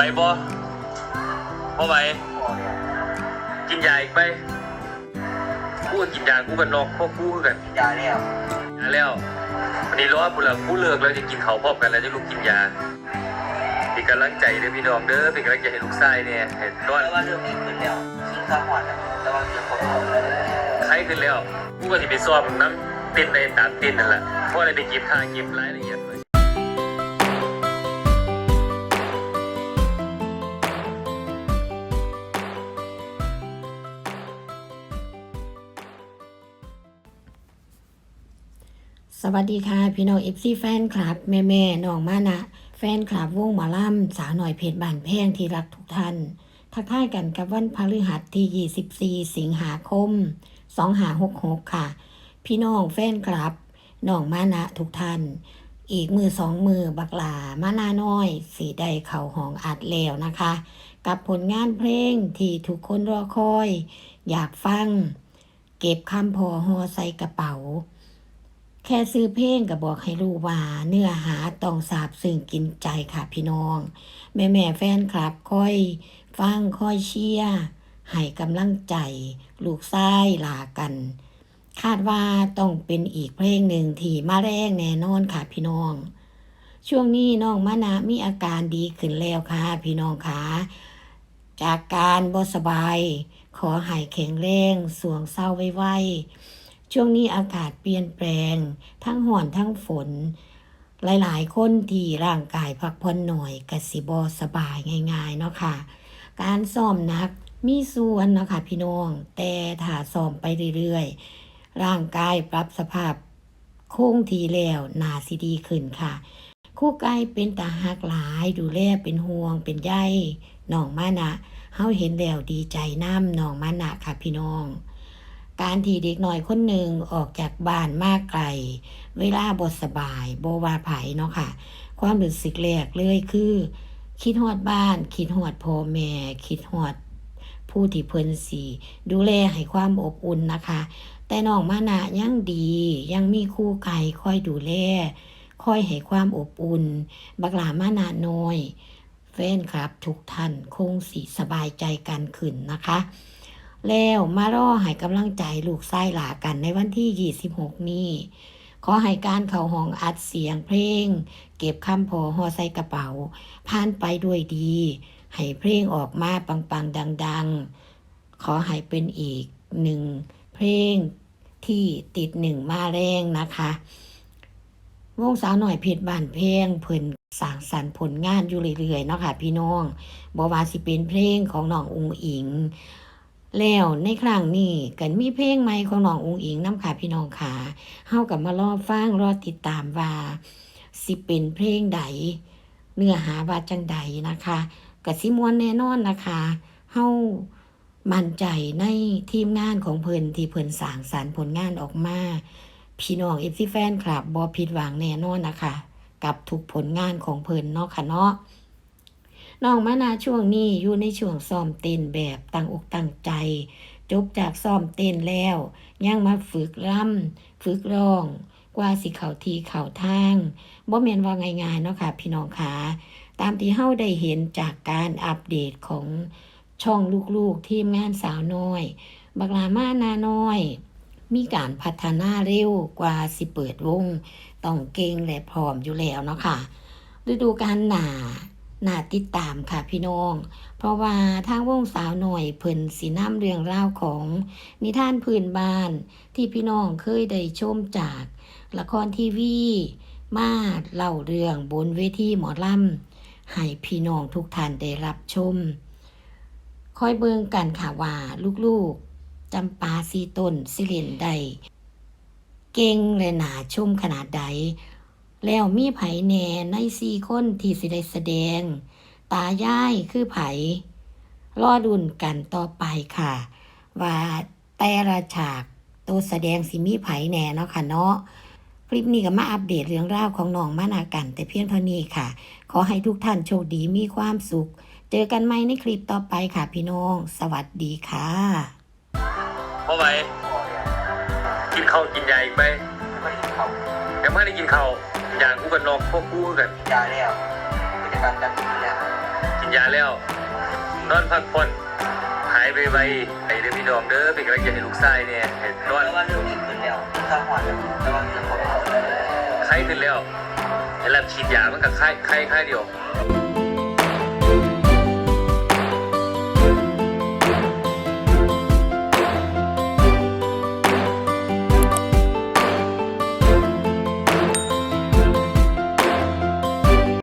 ไปบ่บ่ไหวพอแล้วกินยาอีกไปกูก็กินยากูกันนอกพวกกูคือกันยาแล้วยาแล้ววันนี้รอกูแล้วกูเลิกแล้วจะกินเขาวพร้อมกันแล้วจะลุกกินยาเป็นกำลังใจเด้อพี่น้องเด้อเป็นกำลังใจให้ลูกชายเนี่ยเห็นนอนแต่ว่าเรื่องนี้ขึ้นแล้วขึ้นข้าวหวานแล้วแต่ว่าเรื่องของเราไข้ขึ้นแล้วกูก็สิไปซ้อมน้ำเต้นในตามเต้นนั่นแหละเพราะอะไรไปเก็บท่าเก็บรายละเอียดไว้ สวัสดีค่ะ พี่น้องเอฟซีแฟนคลับ แม่แม่น้องมานะแฟนคลับวงหมอลำสาวหน่อยเพจบานแพงที่รักทุกท่าน ทักทายกันกับวันพฤหัสที่ 24 สิงหาคม 2566 ค่ะ พี่น้องแฟนคลับน้องมานะทุกท่าน อีกมือสองมือบักลามานาน้อย สีได้เข่าหองอัดแล้วนะคะ กับผลงานเพลงที่ทุกคนรอคอย อยากฟัง เก็บคำพอหอใส่กระเป๋า แค่ซื้อเพลงก็บอกให้รู้ว่า เนื้อหาต้องสาบซึ้งกินใจค่ะพี่น้อง แม่แม่แฟนคลับค่อยฟังค่อยเชียร์ให้กำลังใจ ลูกซ้ายลากัน คาดว่าต้องเป็นอีกเพลงหนึ่งที่มาแรงแน่นอนค่ะพี่น้อง ช่วงนี้น้องมะนะมีอาการดีขึ้นแล้วค่ะ พี่น้องค่ะจากการบสบาย ขอให้แข็งแรงสวงเศร้าไว้ ช่วงนี้อากาศเปลี่ยนแปลง ทั้งห่อนทั้งฝน หลายๆ คนที่ร่างกายพักผ่อนหน่อยกสิบอสบายง่ายๆเนาะค่ะ การซ้อมนักมีส่วนเนาะค่ะพี่น้อง แต่ถ้าซ้อมไปเรื่อยๆ ร่างกายปรับสภาพคงทีแล้วนาสิดีขึ้นค่ะ คู่ไก่เป็นตาหักหลายดูแลเป็นห่วงเป็นใยน้องมานะเฮาเห็นแล้วดีใจน้ำน้องมานะค่ะพี่น้อง การที่เด็กน้อยคนหนึ่งออกจากบ้านมากไกล เวลาบทสบายโบวาไผเนาะค่ะ ความรู้สึกแรกเลยคือ คิดฮอดบ้าน คิดฮอดพ่อแม่ คิดฮอดผู้ที่เพิ่นสีดูแลให้ความอบอุ่นนะคะ แต่น้องมานะยังดี ยังมีคู่ไก่คอยดูแลคอยให้ความอบอุ่น บักหลามานะน้อยแฟนครับ ทุกท่านคงสิสบายใจกันขึ้นนะคะ แล้วมารอให้กำลังใจลูกไส้หลากันในวันที่ 26 นี้ ขอให้การเข้าห้องอัดเสียงเพลง เก็บคำพอหอใส่กระเป๋า ผ่านไปด้วยดี ให้เพลงออกมาปังๆ ดัง ๆ ขอให้เป็นอีกหนึ่งเพลงที่ติดหนึ่งมาแรงนะคะวงสาวหน่อยเพชรบ้านเพลงเพิ่นสร้างสรรค์ผลงานอยู่เรื่อยๆเนาะค่ะพี่น้องบ่ว่าสิเป็นเพลงของน้องอุงอิง แล้วในครั้งนี้กันมีเพลงใหม่ของน้องอุงอิงน้ำค่ะพี่น้องค่ะเฮากับมารอฟังรอติดตามว่า สิเป็นเพลงใด เนื้อหาว่าจังใดนะคะกับสิมวนแน่นอนนะคะเฮามั่นใจในทีมงานของเพิ่นที่เพิ่นสร้างสรรค์ผลงานออกมา พี่น้องเอฟซีแฟนคลับบอผิดหวังแน่นอนนะคะ กับทุกผลงานของเพิ่นเนาะค่ะเนาะ น้องมานาช่วงนี้อยู่ในช่วงซ้อมเต้นแบบตั้งอกตั้งใจ จบจากซ้อมเต้นแล้วยังมาฝึกร่ำฝึกร้องกว่าสิเข่าทีเข่าทางบ่แม่นว่าง่ายๆเนาะค่ะพี่น้องค่ะตามที่เฮาได้เห็นจากการอัปเดตของช่องลูกๆทีมงานสาวน้อย บักลามานาน้อย มีการพัฒนาเร็วกว่าสิเปิดวง ต้องเก่งและพร้อมอยู่แล้วเนาะค่ะฤดูกาลหนา นาติดตามค่ะพี่น้อง เพราะว่าทางวงสาวหน่อยเพิ่นสีน้ำเรื่องราวของนิทานพื้นบ้าน ที่พี่น้องเคยได้ชมจาก ละครทีวีมาเล่าเรื่องบนเวทีหมอลำให้พี่น้องทุกท่านได้รับชม คอยเบิ่งกันค่ะว่าลูกๆจำปาสีต้นสิเล่นได้เก่งและหนาชมขนาดใด แล้วมีไผแหน่ในสี่คนที่สิได้แสดง ตายายคือไผรอดุนกันต่อไปค่ะ ว่าแต่ละฉากตัวแสดงสิมีไผแหน่เนาะค่ะเนาะคลิปนี้ก็มาอัปเดตเรื่องราวของน้องมานากัน แต่เพียงเท่านี้ค่ะ ขอให้ทุกท่านโชคดีมีความสุข เจอกันใหม่ในคลิปต่อไปค่ะพี่น้อง สวัสดีค่ะบ่ไหวพอแล้กินข้าวกินยาอีกไปไม่ได้เขายังไม่ได้กินข้าว ยากูกันนอกพวกกูคือกันยาแล้วกิจกรรมจำเป็นแล้วกินยาแล้ว นอนพักผ่อนหายไปไวไปเด้อพี่น้องเด้อเป็นกำลังใจให้ลูกชายเนี่ยให้นอนแต่ว่าเรื่องนี้ขึ้นแล้วกินข้าวหวานแต่ว่าเรื่องของเขาไข้ขึ้นแล้วให้รับฉีดยามันกับไข้ไข้ไข้เดียวเ